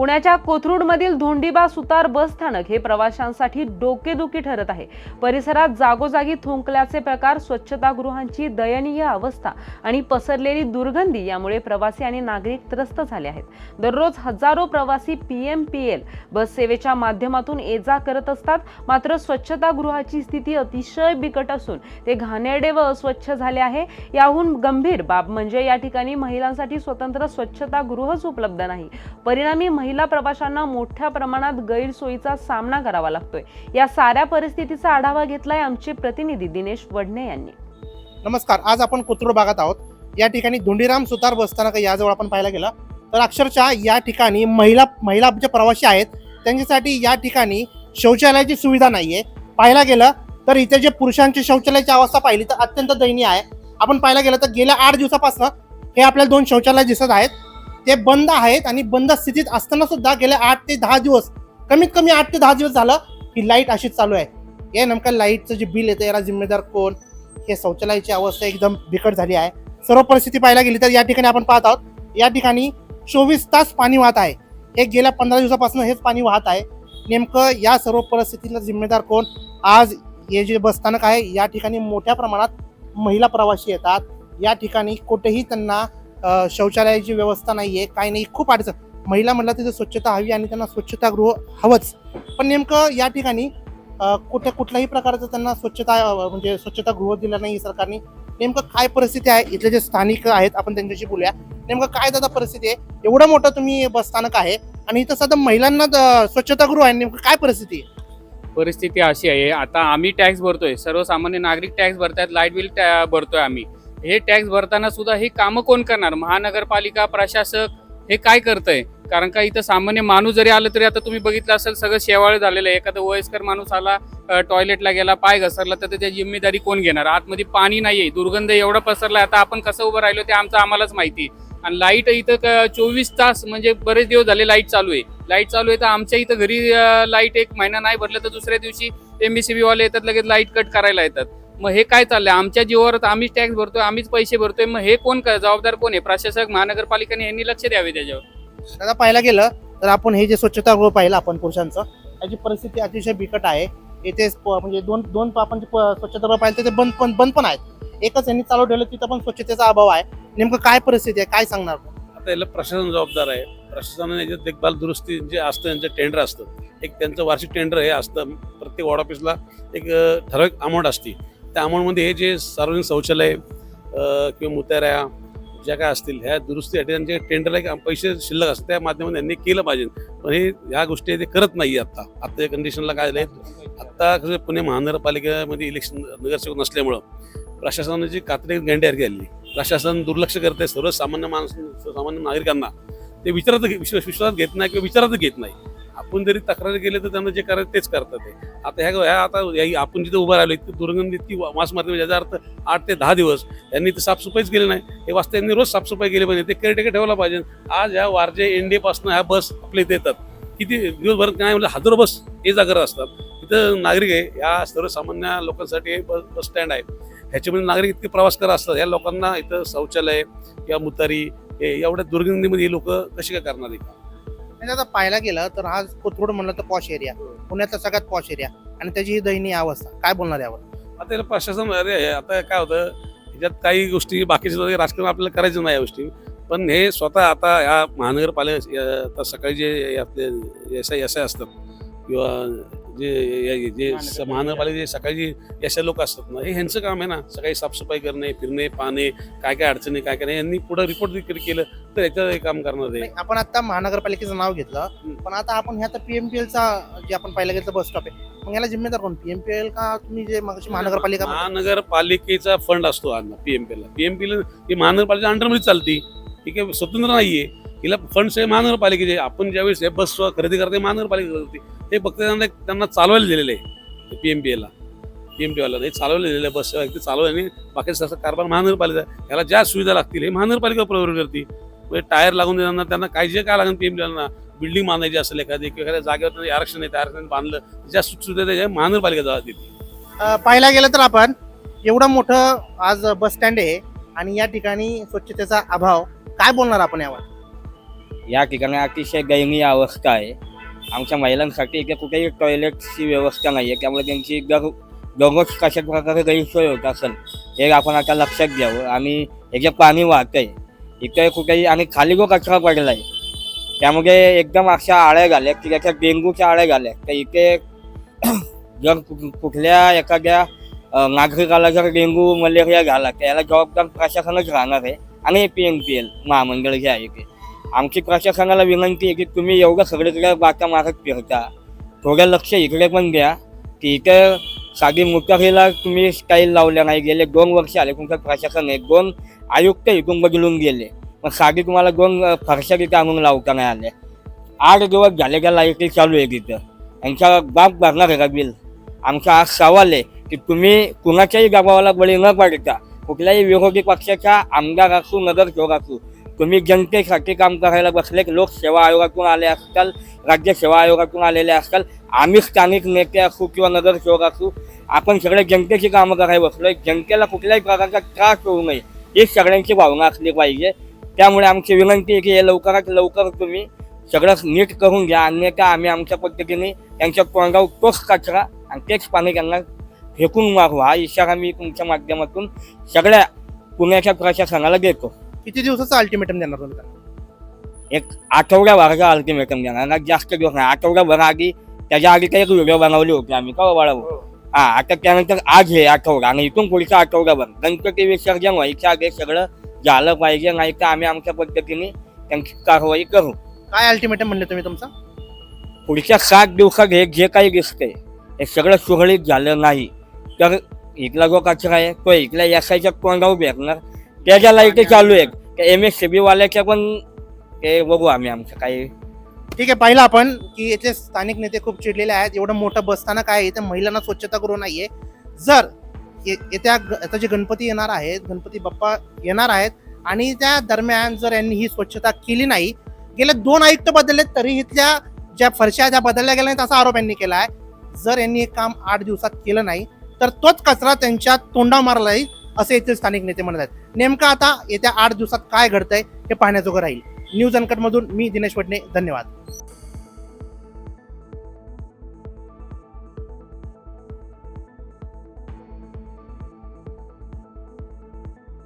पुण्याच्या कोथरूडमधील धोंडीबा सुतार बस स्थानक हे प्रवाशांसाठी डोकेदुखी ठरत आहे. परिसरात जागोजागी थुंकल्याचे प्रकार स्वच्छतागृहांची दयनीय अवस्था आणि पसरलेली दुर्गंधी यामुळे प्रवासी आणि नागरिक त्रस्त झाले आहेत. दररोज हजारो प्रवासी P M P L bus सेवेच्या माध्यमातून ये जा करत असतात. मात्र स्वच्छतागृहाची स्थिती अतिशय बिकट असून ते घाणेरडे व अस्वच्छ झाले आहे. याहून गंभीर बाब म्हणजे या ठिकाणी महिलांसाठी स्वतंत्र स्वच्छतागृहच उपलब्ध नाही. परिणामी महिला प्रवाशांना मोठ्या प्रमाणात गैरसोयीचा सामना करावा लागतोय. या साऱ्या परिस्थितीचा आढावा घेतलाय आमचे प्रतिनिधी दिनेश वडणे यांनी. नमस्कार आज आपण कोथरूड भागात आहोत. या ठिकाणी धुंडीराम सुतार बसस्थानक याजवळ आपण पाहायला गेलं. तर अक्षरशः या ठिकाणी महिला महिला जे प्रवासी आहेत त्यांच्यासाठी या ठिकाणी शौचालयाची सुविधा नाही आहे पाहायला गेलं तर इथे जे पुरुषांची शौचालयाची अवस्था पाहिली तर अत्यंत दयनीय आहे. आपण पाहायला गेलं तर गेल्या आठ दिवसापासून हे आपल्याला दोन शौचालय दिसत आहेत. ते बंद आहेत आणि बंद स्थितीत असताना सुद्धा गेल्या आठ ते दहा दिवस कमीत कमी आठ ते दहा दिवस झालं ही लाइट अशीच चालू आहे. या नेमकं लाईटचं जे बिल येतं याला जिम्मेदार कोण? हे शौचालयाची अवस्था एकदम बिकट झाली आहे. सर्व परिस्थिती पाहायला गेली तर या ठिकाणी आपण पाहत आहोत या ठिकाणी चोवीस तास पाणी वाहत आहे. हे गेल्या पंधरा दिवसापासून हेच पाणी वाहत आहे. नेमकं या सर्व परिस्थितीला जिम्मेदार कोण? आज हे जे बसस्थानक आहे या ठिकाणी मोठ्या प्रमाणात महिला प्रवासी येतात. या ठिकाणी कुठेही त्यांना शौचालयाची व्यवस्था नाही आहे काही नाही खूप अडचण. महिला म्हटलं तिथं स्वच्छता हवी आणि त्यांना स्वच्छतागृह हवंच. पण नेमकं या ठिकाणी कुठे कुठल्याही प्रकारचं त्यांना स्वच्छता म्हणजे स्वच्छतागृह दिलं नाही सरकारने. नेमकं काय परिस्थिती आहे? इथले जे स्थानिक आहेत आपण त्यांच्याशी बोलूया. नेमकं काय दादा परिस्थिती आहे? एवढं मोठं तुम्ही बस स्थानक आहे आणि इथं सध्या महिलांना स्वच्छतागृह आहे. नेमकं काय परिस्थिती आहे? परिस्थिती अशी आहे. आता आम्ही टॅक्स भरतोय. सर्वसामान्य नागरिक टॅक्स भरतायत. लाइट बिल टॅ- भरतोय आम्ही. हे टॅक्स भरताना सुद्धा हे कामं कोण करणार? महानगरपालिका प्रशासक हे काय करतंय? कारण का इथं सामान्य माणूस जरी आलं तरी आता तुम्ही बघितलं असेल सगळं शेवाळ झालेलं आहे. एखादा वयस्कर माणूस आला टॉयलेटला गेला पाय घसरला तर त्याची जिम्मेदारी कोण घेणार? आतमध्ये पाणी नाहीये. दुर्गंध एवढा पसरला आता आपण कसं उभं राहिलो ते आमचं आम्हालाच माहिती आणि लाइट इथं चोवीस तास म्हणजे बरेच दिवस झाले लाइट चालू आहे. लाइट चालू आहे तर आमच्या इथं घरी लाइट एक महिना नाही भरलं तर दुसऱ्या दिवशी एमबीसीबी वाले येतात लगेच लाइट कट करायला येतात. मग हे काय चाललंय? आमच्या जीवावर तर आम्हीच टॅक्स भरतोय आम्हीच पैसे भरतोय मग हे कोण क- जबाबदार कोण आहे? प्रशासक महानगरपालिकेने यांनी लक्ष द्यावे त्याच्यावर. दादा पाहायला गेलं तर आपण हे जे स्वच्छतागृह पाहिलं आपण पुरुषांचं याची परिस्थिती अतिशय बिकट आहे. येथे प- म्हणजे दोन दोन आपण जे प- स्वच्छतागृह पाहिलं तर ते बंद पण बंद पण आहेत. एकच यांनी चालू ठेवलं तिथं पण स्वच्छतेचा अभाव आहे. नेमकं काय परिस्थिती आहे? काय सांगणार? आता याला प्रशासन जबाबदार आहे. प्रशासनाने याच्यात देखभाल दुरुस्ती जे असतं त्यांचं टेंडर असतं. एक त्यांचं वार्षिक टेंडर हे असतं. प्रत्येक वॉर्ड ऑफिसला एक अं, ठराविक अमाऊंट असते. त्या अमाऊंटमध्ये हे जे सार्वजनिक शौचालय किंवा मुताऱ्या ज्या काय असतील ह्या दुरुस्तीसाठी त्यांचे टेंडरला एक पैसे शिल्लक असतात. त्या माध्यमातून त्यांनी केलं पाहिजे. पण हे ह्या गोष्टी ते करत नाही आता. आत्ताच्या कंडिशनला काय झालंय? आत्ता कसं पुणे महानगरपालिकेमध्ये इलेक्शन नगरसेवक नसल्यामुळं प्रशासनाची कात्री गेंड्यार आली प्रशासन दुर्लक्ष करते सर्वसामान्य माणसं सामान्य नागरिकांना ते विचारात विश्वास विश्वासात घेत नाही किंवा विचारात घेत नाही. आपण जरी तक्रार केली तर त्यांना जे करायचं तेच करतात ते. आता ह्या ह्या आता या- आपण जिथे उभं राहिलो इतकी दुर्गंधी इतकी मास मारते म्हणजे याचा अर्थ आठ ते दहा दिवस यांनी तर साफसफाईच केली नाही. हे वाजता यांनी रोज साफसफाई केली पाहिजे. ते केअरटेकर ठेवला पाहिजे. आज ह्या वारजे एनडीए ह्या बस आपल्या इथे येतात. किती दिवसभर काय म्हणजे हजारो बस ये जा करत असतात. इथं नागरिक आहे. या सर्वसामान्य लोकांसाठी बस बस स्टँड आहे. ह्याच्यामध्ये नागरिक इतके प्रवास करत असतात. या लोकांना इथं शौचालय किंवा मुतारी हे एवढ्या दुर्गंधीमध्ये लोक कशी काय करणार आहे? आणि आता पाहायला गेलं तर हा कोथरूड म्हणलं तर पॉश एरिया पुण्यातला सगळ्यात पॉश एरिया आणि त्याची ही दयनीय अवस्था. काय बोलणार यावर? आता प्रशासन अरे आता काय होतं ह्याच्यात काही गोष्टी बाकीच्या राजकारण आपल्याला करायचं नाही या गोष्टी. पण हे स्वतः आता ह्या महानगरपालिका सकाळी जे आपले एस आय एस आय असतात किंवा जे जे महानगरपालिकेचे सकाळी एस आय लोक असतात ना हे ह्यांचं काम आहे ना सकाळी साफसफाई करणे फिरणे पाहणे काय काय अडचणी काय काय नाही यांनी पुढे रिपोर्ट केलं तर याचं हे काम करणार आहे. आपण आता महानगरपालिकेचं नाव घेतलं पण आता आपण ह्या आता पीएमपीएलचा जे आपण पाहिलं गेलं बस स्टॉप आहे. मग याला जिम्मेदार कोण? पीएमपीएल का तुम्ही जे महानगरपालिका महानगरपालिकेचा फंड असतो पीएमपीला पीएमपीला ही महानगरपालिकेच्या अंडरमध्ये चालती. ठीक आहे स्वतंत्र नाहीये. हिला फंड्स हे महानगरपालिकेचे आपण ज्यावेळेस हे बस खरेदी करते महानगरपालिका करते हे फक्त त्यांना त्यांना चालवायला दिलेलं आहे पी एम बी एला पी एम पीएमपीवाला हे चालवलं दिलेलं आहे बस ते चालवलं आणि बाकीचं असं कारभार महानगरपालिका ह्याला ज्या सुविधा लागतील हे महानगरपालिका प्रवृत्त करते म्हणजे टायर लागून देताना त्यांना काय जे काय लागेल पीएमपीला बिल्डिंग बांधायची असेल एखादी किंवा एखाद्या जागेवर आरक्षण आहे त्या आरक्षण बांधलं ज्या सुखसुविधा त्या महानगरपालिका जवळ देते पाहायला गेलं तर आपण एवढं मोठं आज बस स्टँड आहे आणि या ठिकाणी स्वच्छतेचा अभाव काय बोलणार आपण यावर? या ठिकाणी अतिशय दयनीय अवस्था आहे. आमच्या महिलांसाठी इथे कुठेही टॉयलेटची व्यवस्था नाही आहे त्यामुळे त्यांची दर दररोज कशा प्रकारे गैरसोय होत असेल हे आपण आता लक्षात घ्यावं. आणि हे जे पाणी आहे इथे कुठेही आणि खाली जो कचरा पडला आहे त्यामुळे एकदम अशा आळ्या झाल्या की त्याच्या डेंगूच्या आळ्या झाल्या तर इथे जर कु- कुठल्या एखाद्या नागरिकाला जर डेंगू मलेरिया झाला तर याला जबाबदार प्रशासनच राहणार आहे. आणि पी एम पी एल महामंडळ जे आहे ते. आमची प्रशासनाला विनंती आहे की तुम्ही एवढं सगळीकडे बाका मारत फिरता. थोडं लक्ष इकडे पण द्या. की इथं साधी मुतारीला तुम्ही स्टाईल लावल्या नाही. गेले दोन वर्ष आले तुमचं प्रशासन आहे. दोन आयुक्त इथून बदलून गेले. मग साधी तुम्हाला दोन फरशा तिथे आणून लावता नाही आले आठ दिवस झाले का लाईटी चालू आहे तिथं. यांच्या बाप भरणार आहे का बिल? आमचा आज सवाल आहे की तुम्ही कुणाच्याही गावाला बळी न पडता कुठल्याही विरोधी पक्षाच्या आमदार असू नगरसेवक असू तुम्ही जनतेसाठी काम करायला बसले लोकसेवा आयोगातून आले असताल राज्य सेवा आयोगातून आलेले असताल आम्ही स्थानिक नेते असू किंवा नगरसेवक असू आपण सगळे जनतेची कामं करायला बसलोय. जनतेला कुठल्याही प्रकारचा त्रास होऊ नये ही सगळ्यांची भावना असली पाहिजे. त्यामुळे आमची विनंती आहे की हे लवकरात लवकर तुम्ही सगळं नीट करून घ्या अन्यथा आम्ही आमच्या पद्धतीने त्यांच्या तोंडावर तोच कचरा आणि तेच पाणी त्यांना फेकून मारू. हा इशारा मी तुमच्या माध्यमातून सगळ्या पुण्याच्या प्रशासनाला देतो. किती दिवसाचं अल्टिमेटम देणार तुम्ही त्यांना? एक आठवड्याभराचा अल्टिमेटम देणार ना जास्त दिवस नाही. आठवड्याभर आधी त्याच्या आधी काही एक व्हिडिओ बनवली होती आम्ही का बाळाभाऊ हा. आता त्यानंतर आज हे आठवडा आणि इथून पुढचा आठवड्याभर गणपती विसर्जन व्हायच्या आधी सगळं झालं पाहिजे नाही तर आम्ही आमच्या पद्धतीने त्यांची कारवाई करू. काय अल्टिमेटम म्हणले तुम्ही तुमचं? पुढच्या सात दिवसात हे जे काही दिसतंय हे सगळं सुरळीत झालं नाही. तर इथला जो कचरा आहे तो इथल्या एसआयच्या तोंडावर भेटणार त्याच्या लाईटी चालू आहेत एम एस सी बी वाल्याच्या पण ते बघू आम्ही आमचं काही. ठीक आहे पाहिलं आपण की याचे स्थानिक नेते खूप चिडलेले आहेत. एवढं मोठं बसताना काय आहे, इथे महिलांना करू नाहीये. जर ये- येत्या ग- आता जे गणपती येणार आहेत गणपती बाप्पा येणार आहेत आणि त्या दरम्यान जर यांनी ही स्वच्छता केली नाही गेले दोन आयुक्त बदलले तरी इथल्या ज्या फरशा त्या बदलल्या गेल्या नाहीत असा आरोप यांनी केला आहे. जर यांनी हे काम आठ दिवसात केलं नाही तर तोच कचरा त्यांच्या तोंडा मारला जाईल असे येथील स्थानिक नेते म्हणत आहेत. नेमकं आता येत्या आठ दिवसात काय घडतंय हे पाहण्याजोगं राहील. न्यूज अनकटमधून मी दिनेश वडणे. धन्यवाद.